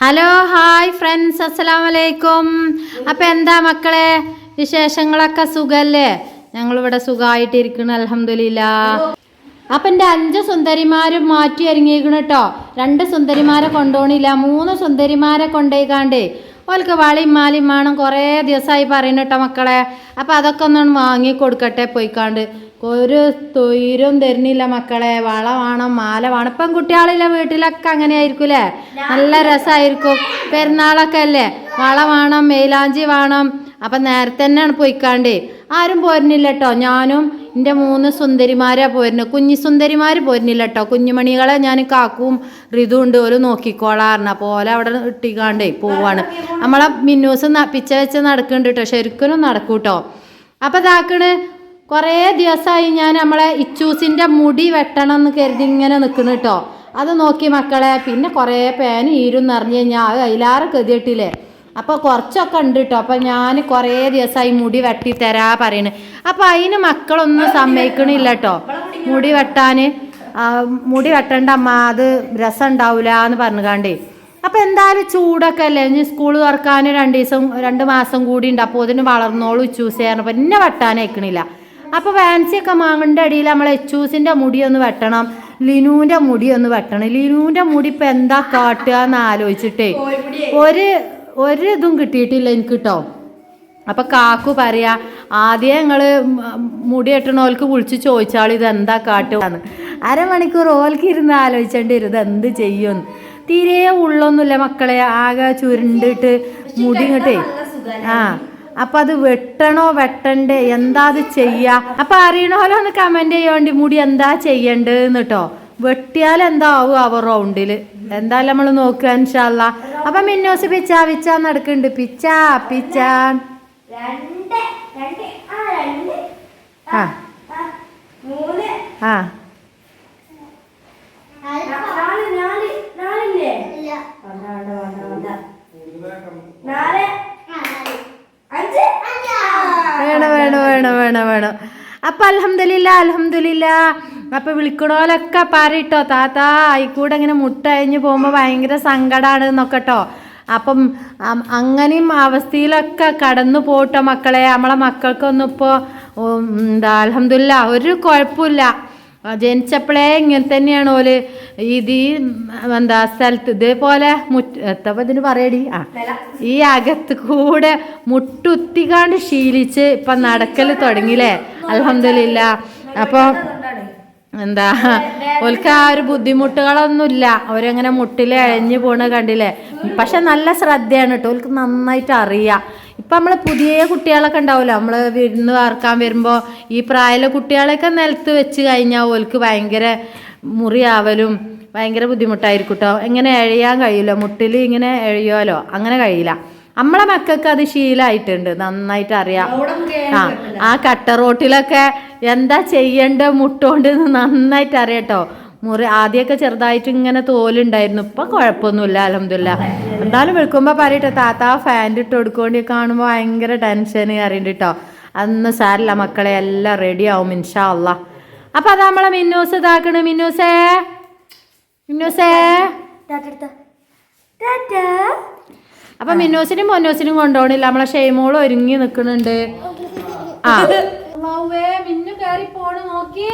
Hello hi friends അസ്സലാം വലൈക്കും അപ്പം എന്താ മക്കളെ? വിശേഷങ്ങളൊക്കെ സുഖല്ലേ? ഞങ്ങളിവിടെ സുഖമായിട്ടിരിക്കണം അലഹമില്ല അപ്പം എന്റെ അഞ്ച് സുന്ദരിമാരും മാറ്റി ഒരുങ്ങിയിരിക്കണം കേട്ടോ രണ്ട് സുന്ദരിമാരെ കൊണ്ടുപോണില്ല മൂന്ന് സുന്ദരിമാരെ കൊണ്ടുപോയിക്കാണ്ട് ഓൾക്ക് വളയും മാലിയും വേണം കുറേ ദിവസമായി പറയുന്നു കേട്ടോ മക്കളെ. അപ്പം അതൊക്കെ ഒന്ന് വാങ്ങി കൊടുക്കട്ടെ പോയിക്കാണ്ട്. ഒരു തൊയിരും തരുന്നില്ല മക്കളെ. വള വേണം മാല വേണം. ഇപ്പം കുട്ടികളില്ല വീട്ടിലൊക്കെ അങ്ങനെ ആയിരിക്കൂലേ നല്ല രസമായിരിക്കും. പെരുന്നാളൊക്കെ അല്ലേ? വള വേണം മെയിലാഞ്ചി വേണം. അപ്പം നേരത്തെ തന്നെയാണ് പോയിക്കാണ്ട്. ആരും പോരുന്നില്ല കേട്ടോ ഞാനും എന്റെ മൂന്ന് സുന്ദരിമാരാ പോരുന്നത്. കുഞ്ഞി സുന്ദരിമാർ പോരുന്നില്ല കേട്ടോ കുഞ്ഞുമണികളെ ഞാൻ കാക്കും ഋതു ഉണ്ട്. ഒരു നോക്കിക്കോളാറിന് ഓല അവിടെ ഇട്ടിക്കാണ്ടേ പോവാണ്. നമ്മളെ മിന്നൂസ് പിച്ച വെച്ച് നടക്കുന്നുണ്ട് കേട്ടോ ശരിക്കും നടക്കൂട്ടോ. അപ്പം ഇതാക്കണ് കുറേ ദിവസമായി ഞാൻ നമ്മളെ ഇച്ചൂസിന്റെ മുടി വെട്ടണം എന്ന് കരുതി ഇങ്ങനെ നിൽക്കുന്നു കേട്ടോ അത് നോക്കി മക്കളെ പിന്നെ കുറേ പേന ഈരും നിറഞ്ഞു കഴിഞ്ഞാൽ അത് അതിലാറ് ഗതിയിട്ടില്ലേ അപ്പോൾ കുറച്ചൊക്കെ ഉണ്ട് കേട്ടോ അപ്പോൾ ഞാൻ കുറേ ദിവസമായി മുടി വെട്ടി തരാ പറയണ്. അപ്പോൾ അതിന് മക്കളൊന്നും സമ്മതിക്കണില്ല കേട്ടോ മുടി വെട്ടാൻ മുടി വെട്ടണ്ട അമ്മ അത് രസം ഉണ്ടാവില്ല എന്ന് പറഞ്ഞു കണ്ടേ അപ്പോൾ എന്തായാലും ചൂടൊക്കെ അല്ലേ? ഇനി സ്കൂൾ തുറക്കാൻ രണ്ട് ദിവസം രണ്ട് മാസം കൂടി ഉണ്ട്. അപ്പോൾ അതിന് വളർന്നോളൂ ചൂസ് ചെയ്യാൻ പിന്നെ എന്നെ അയക്കണില്ല. അപ്പോൾ ഫാൻസിയൊക്കെ മാങ്ങേണ്ട അടിയിൽ നമ്മൾ എച്ചൂസിന്റെ മുടി ഒന്ന് വെട്ടണം ലിനുവിന്റെ മുടി ഒന്ന് വെട്ടണം. ലിനുവിന്റെ മുടി ഇപ്പം എന്താ കാട്ടുക എന്ന് ആലോചിച്ചിട്ടേ ഒരു ഒരു ഇതും കിട്ടിയിട്ടില്ല എനിക്ക് കേട്ടോ അപ്പം കാക്കു പറയാ ആദ്യം ഞങ്ങൾ മുടി എട്ടണോൽക്ക് വിളിച്ച് ചോദിച്ചാൽ ഇത് എന്താ കാട്ടുകയെന്ന് അരമണിക്കൂർ ഓൽക്ക് ഇരുന്ന് ആലോചിച്ചേണ്ടി ഇരുത് എന്ത് ചെയ്യുമെന്ന് തീരെ ഉള്ളൊന്നുമില്ല മക്കളെ ആകെ ചുരുണ്ടിട്ട് മുടി ഇങ്ങോട്ടേ. ആ. അപ്പൊ അത് വെട്ടണോ വെട്ടണ്ടേ? എന്താ അത് ചെയ്യാ? അപ്പൊ അറിയണോലോ ഒന്ന് കമന്റ് ചെയ്യോണ്ടി. മുടി എന്താ ചെയ്യണ്ടെന്ന് കേട്ടോ വെട്ടിയാൽ എന്താ ആവും അവർ റൗണ്ടിൽ എന്തായാലും നമ്മൾ നോക്കുക ഇൻഷാല്ല അപ്പൊ മിന്നോസ് പിച്ച പിച്ച നടക്കുന്നുണ്ട് പിച്ച പിച്ച. രണ്ട് രണ്ട് ആ രണ്ട്. ആ ആ, മൂന്ന്. ആ. നാല് നാല് നാലില്ലേ വേണ്ട വേണ്ട വേണ്ട വേണ്ട നാല് അഞ്ച് വേണം വേണം വേണം വേണം വേണം അപ്പൊ അലഹമില്ല അലഹമില്ല അപ്പൊ വിളിക്കണോലൊക്കെ പറയിട്ടോ താത്ത ആയിക്കൂടെ ഇങ്ങനെ മുട്ട അഴിഞ്ഞു പോകുമ്പോൾ ഭയങ്കര സങ്കടമാണ് എന്നൊക്കെ കേട്ടോ അപ്പം അങ്ങനെയും അവസ്ഥയിലൊക്കെ കടന്നു പോട്ടോ മക്കളെ. നമ്മളെ മക്കൾക്കൊന്നും ഇപ്പോൾ എന്താ അലഹമില്ല ഒരു കുഴപ്പമില്ല. ജനിച്ചപ്പോഴേ ഇങ്ങനെ തന്നെയാണ് ഓൽ ഇത് ഈ എന്താ സ്ഥലത്ത് ഇതേപോലെ മുറ്റ എത്തപ്പോ ഇതിന് പറയടി? ആ ഈ അകത്ത് കൂടെ മുട്ടുത്തിക്കാണ്ട് ശീലിച്ച് ഇപ്പൊ നടക്കൽ തുടങ്ങിയില്ലേ? അലഹമില്ല അപ്പോൾ എന്താ ഓൽക്ക് ആ ഒരു ബുദ്ധിമുട്ടുകളൊന്നുമില്ല. അവരങ്ങനെ മുട്ടിൽ അഴിഞ്ഞു പോണ കണ്ടില്ലേ? പക്ഷെ നല്ല ശ്രദ്ധയാണ് കേട്ടോ ഓൽക്ക് നന്നായിട്ട് അറിയാം. ഇപ്പം നമ്മൾ പുതിയ കുട്ടികളൊക്കെ ഉണ്ടാവുമല്ലോ നമ്മൾ വിരുന്ന് വാർക്കാൻ വരുമ്പോൾ ഈ പ്രായമുള്ള കുട്ടികളെയൊക്കെ നിലത്ത് വെച്ച് കഴിഞ്ഞാൽ ഓൽക്ക് ഭയങ്കര മുറിയാവലും ഭയങ്കര ബുദ്ധിമുട്ടായിരിക്കും കേട്ടോ എങ്ങനെ എഴയാൻ കഴിയില്ല? മുട്ടിൽ ഇങ്ങനെ എഴയുമല്ലോ അങ്ങനെ കഴിയില്ല. നമ്മളെ മക്കൾക്ക് അത് ശീലമായിട്ടുണ്ട് നന്നായിട്ട് അറിയാം. ആ ആ കട്ട റോട്ടിലൊക്കെ എന്താ ചെയ്യേണ്ട മുട്ടോണ്ട് നന്നായിട്ട് അറിയാട്ടോ മുറി ആദ്യമൊക്കെ ചെറുതായിട്ട് ഇങ്ങനെ തോലുണ്ടായിരുന്നു. ഇപ്പൊ കുഴപ്പമൊന്നുമില്ല അലഹമില്ല എന്തായാലും വിളിക്കുമ്പോൾ പറയട്ടെ താത്ത ഫാന്റെ ഇട്ട് കൊടുക്കൊണ്ട് കാണുമ്പോൾ ഭയങ്കര ടെൻഷൻ അറിയണ്ട് കേട്ടോ അന്ന് സാരില്ല മക്കളെ എല്ലാം റെഡി ആവും ഇൻഷാ അല്ല അപ്പൊ അത് നമ്മളെ മിന്നൂസ് ഇതാക്കണ് മിന്നൂസേ. മിന്നൂസേ. അപ്പൊ മിന്നൂസിനും മൊന്നൂസിനും കൊണ്ടുപോകണില്ല നമ്മളെ ഷെയ്മോൾ ഒരുങ്ങി നിക്കണുണ്ട്. ആ. മിന്നു കേറി പോണ് നോക്കി.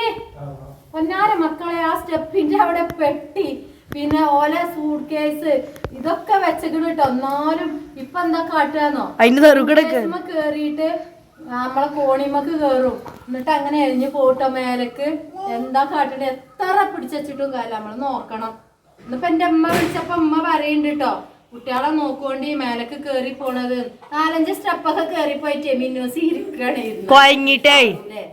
പൊന്നാര മക്കളെ ആ സ്റ്റെപ്പിന്റെ അവിടെ പെട്ടി പിന്നെ ഓല സൂട്ട് കേസ് ഇതൊക്കെ വെച്ചിട്ട് കേട്ടോ എന്നാലും ഇപ്പൊ എന്താ കാട്ടാന്നോ? കേറിയിട്ട് നമ്മളെ കോണിമക്ക് കേറും. എന്നിട്ട് അങ്ങനെ എഴിഞ്ഞു പോട്ടോ മേലക്ക്. എന്താ കാട്ടിട്ട് എത്ര പിടിച്ചുവെച്ചിട്ടും കാല നമ്മൾ നോക്കണം. ഇന്നിപ്പോ എന്റെ അമ്മ വിളിച്ചപ്പോ അമ്മ പറയുന്നുണ്ട് കേട്ടോ കുട്ടികളെ നോക്കുകൊണ്ട് ഈ മേലക്ക് കേറി പോണത്. നാലഞ്ച് സ്റ്റെപ്പൊക്കെ കേറി പോയിട്ടേ മിന്നൂസി ഇരിക്കണേ കൊയങ്ങിട്ടേ അല്ലേ?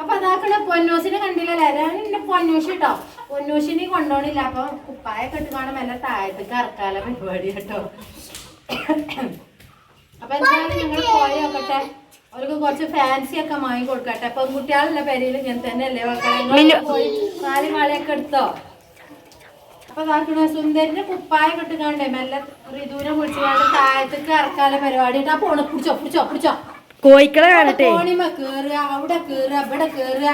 അപ്പൊ അതാക്കണ പൊന്നൂസിനെ കണ്ടില്ലല്ലേ? അതാണ് എന്റെ പൊന്നൂഷ് കേട്ടോ പൊന്നൂഷിനെ കൊണ്ടോണില്ല. അപ്പൊ കുപ്പായ ഇട്ട് കാണും എല്ലാം താഴത്തേക്ക് ഇറക്കാല പരിപാടി കേട്ടോ. അപ്പൊ എന്തായാലും നിങ്ങൾ പോയി നോക്കട്ടെ. അവർക്ക് കുറച്ച് ഫാൻസി ഒക്കെ വാങ്ങി കൊടുക്കട്ടെ. പെൺകുട്ടികളുടെ പേരിൽ ഞാൻ തന്നെ അല്ലേ പോയി നാല് മാളയൊക്കെ എടുത്തോ? അപ്പൊ കാക്കണ സുന്ദരിന്റെ കുപ്പായ ഇട്ട് കാണണ്ടേ മെല്ലെ ഋതുവിനെ വിളിച്ചു കാണും താഴത്തേക്ക് ഇറക്കാല പരിപാടി. കേട്ടോ അപ്പൊ പിടിച്ചോ പിടിച്ചോ പിടിച്ചോ. കോയിക്കളെ കാണട്ടെ. കോണിമ കേറുക അവിടെ കേറുക ഇവിടെ കേറുക.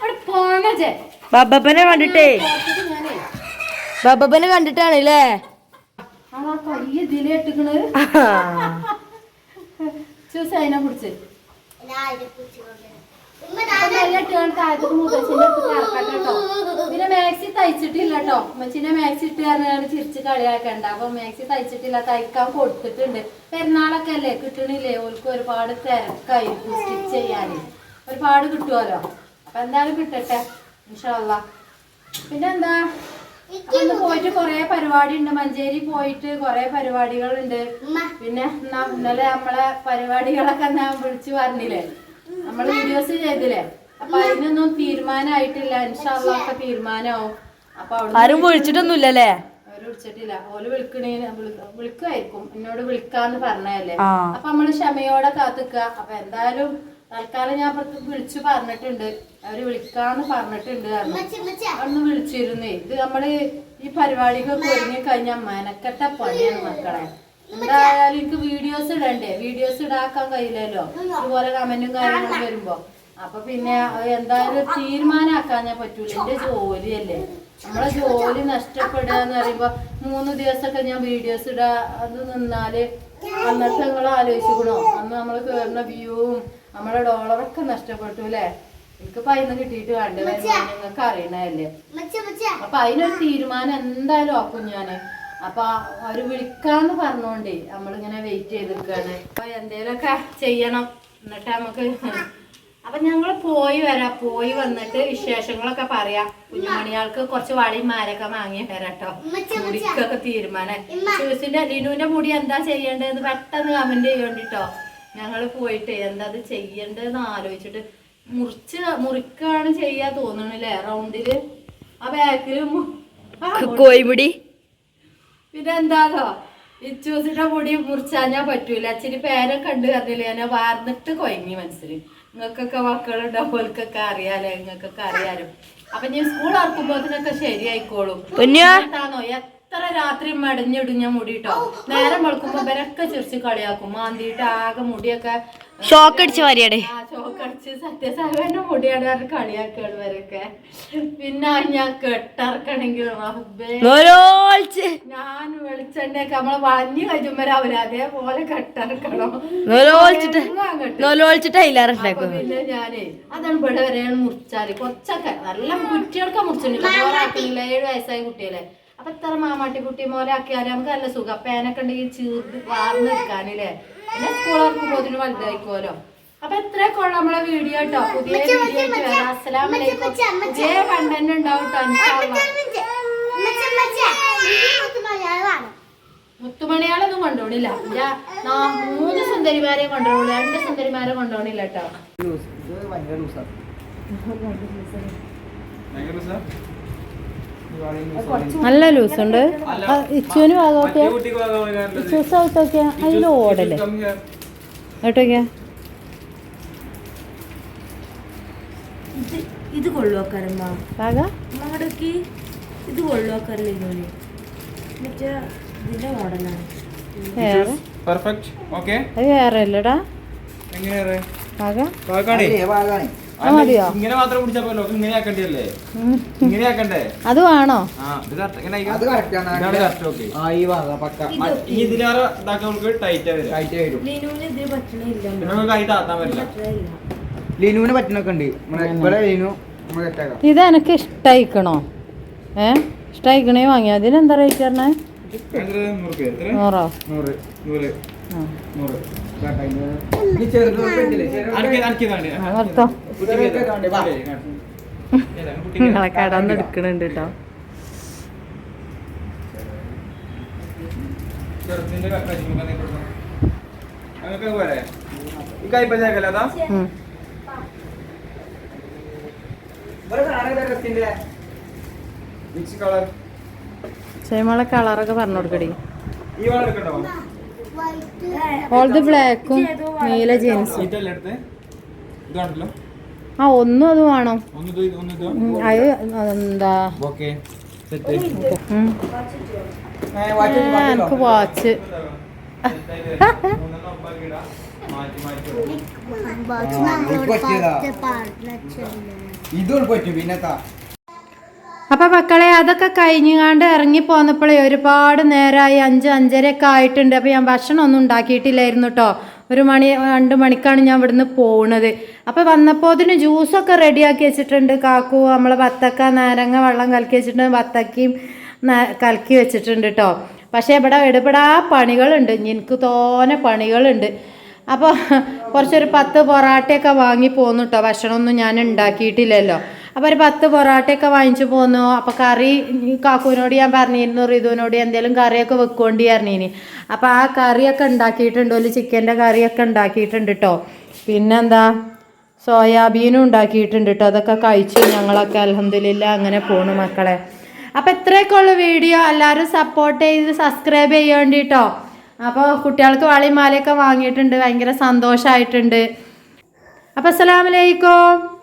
അവിടെ പോണജെ ബബ്ബനെ കണ്ടിട്ടേ. ഞാനേ. ബബ്ബനെ കണ്ടിട്ടാണ് ല്ലേ? പിന്നെ മാക്സി തയ്ച്ചിട്ടില്ല കേട്ടോ ഉമ്മച്ചിനെ മാക്സി ഇട്ട് കാരണം ചിരിച്ച് കളിയാക്കണ്ട. അപ്പൊ മാക്സി തയ്ച്ചിട്ടില്ല തയ്ക്കാൻ കൊടുത്തിട്ടുണ്ട്. പെരുന്നാളൊക്കെ അല്ലേ? കിട്ടണില്ലേ? ഓൾക്ക് ഒരുപാട് തിരക്കായിരിക്കും സ്റ്റിച്ച് ചെയ്യാന്. ഒരുപാട് കിട്ടുമല്ലോ അപ്പൊ എന്തായാലും കിട്ടട്ടെ ഇൻഷാല്ല പിന്നെ എന്താ? ഇന്ന് പോയിട്ട് കൊറേ പരിപാടി ഉണ്ട് മഞ്ചേരി പോയിട്ട് കൊറേ പരിപാടികളുണ്ട്. പിന്നെ ഇന്നലെ നമ്മളെ പരിപാടികളൊക്കെ ഞാൻ വിളിച്ചു പറഞ്ഞില്ലേ? നമ്മൾ വീഡിയോസ് ചെയ്തില്ലേ? അപ്പൊ അതിനൊന്നും തീരുമാനമായിട്ടില്ല ആയിട്ടില്ല ഒക്കെ തീരുമാനമാവും അപ്പൊ ആരും വിളിച്ചിട്ടൊന്നുമില്ലല്ലേ? അവർ വിളിച്ചിട്ടില്ല. ഓൽ വിളിക്കണേന് വിളി- വിളിക്കുമായിരിക്കും എന്നോട് വിളിക്കാന്ന് പറഞ്ഞല്ലേ അപ്പൊ നമ്മൾ ക്ഷമയോടെ കാത്തുക്ക അപ്പൊ എന്തായാലും തൽക്കാലം ഞാൻ വിളിച്ചു പറഞ്ഞിട്ടുണ്ട്. അവർ വിളിക്കാന്ന് പറഞ്ഞിട്ടുണ്ട് അന്ന് വിളിച്ചിരുന്നേ. ഇത് നമ്മൾ ഈ പരിപാടിക്ക് ഒരുങ്ങി കഴിഞ്ഞാൽ മെനക്കെട്ട പണിയാണ് മക്കളെ. എന്തായാലും എനിക്ക് വീഡിയോസ് ഇടണ്ടേ? വീഡിയോസ് ഇടാക്കാൻ കഴിയില്ലല്ലോ. ഇതുപോലെ കമന്റും കാര്യങ്ങളും വരുമ്പോ. അപ്പൊ പിന്നെ എന്തായാലും തീരുമാനമാക്കാൻ ഞാൻ പറ്റൂല. എന്റെ ജോലിയല്ലേ. നമ്മളെ ജോലി നഷ്ടപ്പെടുക എന്ന് പറയുമ്പോ മൂന്ന് ദിവസമൊക്കെ ഞാൻ വീഡിയോസ് ഇടാ. അത് നിന്നാൽ അന്നത്തെ നിങ്ങൾ ആലോചിക്കണോ അന്ന് നമ്മൾ കേറുന്ന വ്യൂവും നമ്മളെ ഡോളറൊക്കെ നഷ്ടപ്പെട്ടു അല്ലേ? എനിക്ക് പൈന്ന് കിട്ടിയിട്ട് വേണ്ട നിങ്ങൾക്ക് അറിയണല്ലേ അപ്പൊ അതിനൊരു തീരുമാനം എന്തായാലും ആക്കും ഞാൻ. അപ്പൊ അവർ വിളിക്കാന്ന് പറഞ്ഞോണ്ടേ നമ്മളിങ്ങനെ വെയിറ്റ് ചെയ്തിരിക്കാണ്. അപ്പൊ എന്തേലൊക്കെ ചെയ്യണം. എന്നിട്ട് നമുക്ക് അപ്പൊ ഞങ്ങൾ പോയി വരാം. പോയി വന്നിട്ട് വിശേഷങ്ങളൊക്കെ പറയാം. കുഞ്ഞുമണിയാൾക്ക് കുറച്ച് വളിയും മാരൊക്കെ വാങ്ങി വരാട്ടോ മുടിക്കൊക്കെ തീരുമാനം. ജ്യൂസിന്റെ ലിനുവിന്റെ മുടി എന്താ ചെയ്യേണ്ടതെന്ന് പെട്ടെന്ന് കമന്റ് ചെയ്യണ്ടിട്ടോ ഞങ്ങൾ പോയിട്ട് എന്താ അത് ചെയ്യേണ്ടതെന്ന് ആലോചിച്ചിട്ട് മുറിച്ച് മുറിക്കാണ് ചെയ്യാ തോന്നണില്ലേ? റൗണ്ടിൽ ആ ബാക്കിൽ കോയിമുടി പിന്നെ എന്താണോ ഇച്ചൂസിന്റെ മുടി മുറിച്ചാഞ്ഞാ പറ്റൂല. അച്ഛന് പേരെ കണ്ടു കറിയില്ല ഞാൻ വാർന്നിട്ട് കൊയങ്ങി മനസ്സിൽ നിങ്ങൾക്കൊക്കെ മക്കളുണ്ടാവുമ്പോൾക്കൊക്കെ അറിയാലോ? നിങ്ങൾക്കൊക്കെ അറിയാലോ? അപ്പൊ ഞാൻ സ്കൂൾ ഇറക്കുമ്പോഴത്തിനൊക്കെ ശരിയായിക്കോളും. എന്താണോ എത്ര രാത്രി മടഞ്ഞിടും ഞാൻ മുടിട്ടോ നേരം വെളുക്കുമ്പോ ഇവരൊക്കെ ചിരിച്ച് കളിയാക്കും. മാന്തിയിട്ട് ആകെ മുടിയൊക്കെ ഷോക്ക് അടിച്ച മുടിയാണ് ഇവരൊക്കെ. പിന്നെ ഞാൻ കെട്ടിറക്കണെങ്കിൽ ഞാൻ വെളിച്ചെണ്ണയൊക്കെ നമ്മളെ വളഞ്ഞു കഴിയുമ്പോ അവർ അതേപോലെ കെട്ടിറക്കണം. പിന്നെ ഞാനേ അതാണ് ഇവിടെ വരെയാണ് മുറിച്ചാൽ. കുറച്ചൊക്കെ നല്ല കുട്ടികൾക്ക് മുറിച്ചിട്ടില്ല ഓരാക്കില്ല ഏഴ് വയസ്സായ കുട്ടിയല്ലേ അപ്പൊ ഇത്ര മാമാട്ടി കുട്ടി മോലെ ആക്കിയാൽ നമുക്ക് നല്ല സുഖം. പേനൊക്കെ ഉണ്ടെങ്കിൽ ചീർത്ത് വാർന്നെടുക്കാനില്ലേ പിന്നെ സ്കൂൾ ഇറക്കുമ്പോതിന് വലുതായിക്കോലോ. അപ്പൊ എത്രയൊക്കെ ഉള്ള നമ്മളെ വീഡിയോ കേട്ടോ പുതിയ വീഡിയോ ആയിട്ട് വരാം. അസ്സലാമലൈക്കും. പുതിയ കണ്ടന്റ് ഉണ്ടാവും കേട്ടോ ഇൻഷാല്ലാ. മുത്തുമണിയാളൊന്നും കൊണ്ടുപോണില്ല മൂന്ന് സുന്ദരിമാരെ കൊണ്ടുപോകുള്ളൂ രണ്ട് സുന്ദരിമാരെ കൊണ്ടുപോണില്ല കേട്ടോ നല്ല ലൂസ് ഉണ്ട്. ഇച്ചുവിന് ഭാഗമൊക്കെ ഇച്ചൂസ് ഔട്ടൊക്കെ അതിൽ ഓടല്ലേ? കേട്ടോക്കെ ഇത് നമ്മടക്ക് ഇത് മറ്റേ ഇതിന്റെ മോഡലാണ്. വേറെ? പെർഫെക്റ്റ് ഓക്കെ അത് വേറെ അല്ലടാ. എങ്ങനെയാണ് ഭാഗ? പാകാണേ മതിയോ? ഇങ്ങനെ മാത്രം പിടിച്ചാ പോലോ ഇങ്ങനെ ആക്കണ്ടല്ലേ ഇങ്ങനെ ആക്കണ്ടേ? അത് വേണോ? ഇതിലേറെ ടൈറ്റ് ലിനുവിന് പറ്റണൊക്കെ ഉണ്ട്. നമ്മളെ ഇവിടെ ലിനു ഇത് എനിക്ക് ഇഷ്ടമായിക്കണോ ഏ? ഇഷ്ടായിക്കണേ വാങ്ങിയ അതിനെന്താ റേറ്റ് പറഞ്ഞേ? നൂറോ? നൂറോ? നൂറ്. നൂറ്. നിങ്ങളെ കടന്ന് എടുക്കണുണ്ട് കേട്ടോ ചെയ്യുമ്പോളെ കളറൊക്കെ പറഞ്ഞു കൊടുക്കടി. ഈ വള എടുക്കണ്ടോ? ഓൾത് ബ്ലാക്കും നീല ജീൻസും ആ ഒന്നും അത് വേണം. അത് എന്താ? എനിക്ക് വാച്ച് പറ്റും പിന്നത്താ. അപ്പം മക്കളെ അതൊക്കെ കഴിഞ്ഞുകാണ്ട് ഇറങ്ങി പോന്നപ്പോഴേ ഒരുപാട് നേരമായി അഞ്ച് അഞ്ചരയൊക്കെ ആയിട്ടുണ്ട്. അപ്പോൾ ഞാൻ ഭക്ഷണം ഒന്നും ഉണ്ടാക്കിയിട്ടില്ലായിരുന്നു കേട്ടോ ഒരു മണി രണ്ട് മണിക്കാണ് ഞാൻ ഇവിടുന്ന് പോണത്. അപ്പോൾ വന്നപ്പോൾ അതിന് ജ്യൂസൊക്കെ റെഡിയാക്കി വെച്ചിട്ടുണ്ട്. കാക്കു നമ്മളെ വത്തക്ക നാരങ്ങ വെള്ളം കലക്കി വെച്ചിട്ടുണ്ട്. വത്തക്കയും കലക്കി വെച്ചിട്ടുണ്ട് കേട്ടോ പക്ഷേ ഇവിടെ ഇടപെടാ പണികളുണ്ട്. എനിക്ക് തോനെ പണികളുണ്ട്. അപ്പോൾ കുറച്ചൊരു പത്ത് പൊറാട്ടയൊക്കെ വാങ്ങി പോന്നു കേട്ടോ ഭക്ഷണമൊന്നും ഞാൻ ഉണ്ടാക്കിയിട്ടില്ലല്ലോ. അപ്പോൾ ഒരു പത്ത് പൊറോട്ടയൊക്കെ വാങ്ങിച്ചു പോന്നു. അപ്പോൾ കറി കാക്കൂനോട് ഞാൻ പറഞ്ഞിരുന്നു റിതുവിനോട് എന്തെങ്കിലും കറിയൊക്കെ വെക്കോണ്ടി പറഞ്ഞിനി. അപ്പോൾ ആ കറിയൊക്കെ ഉണ്ടാക്കിയിട്ടുണ്ട് ഒരു ചിക്കന്റെ കറിയൊക്കെ ഉണ്ടാക്കിയിട്ടുണ്ട് കേട്ടോ പിന്നെന്താ? സോയാബീനും ഉണ്ടാക്കിയിട്ടുണ്ട് കേട്ടോ അതൊക്കെ കഴിച്ചു ഞങ്ങളൊക്കെ അലഹമില്ല അങ്ങനെ പോണു മക്കളെ. അപ്പോൾ ഇത്രയൊക്കെ ഉള്ള വീഡിയോ. എല്ലാവരും സപ്പോർട്ട് ചെയ്ത് സബ്സ്ക്രൈബ് ചെയ്യേണ്ടി കേട്ടോ അപ്പോൾ കുട്ടികൾക്ക് വളയും മാലയൊക്കെ വാങ്ങിയിട്ടുണ്ട് ഭയങ്കര സന്തോഷമായിട്ടുണ്ട് അപ്പം അസ്സലാമലൈക്കും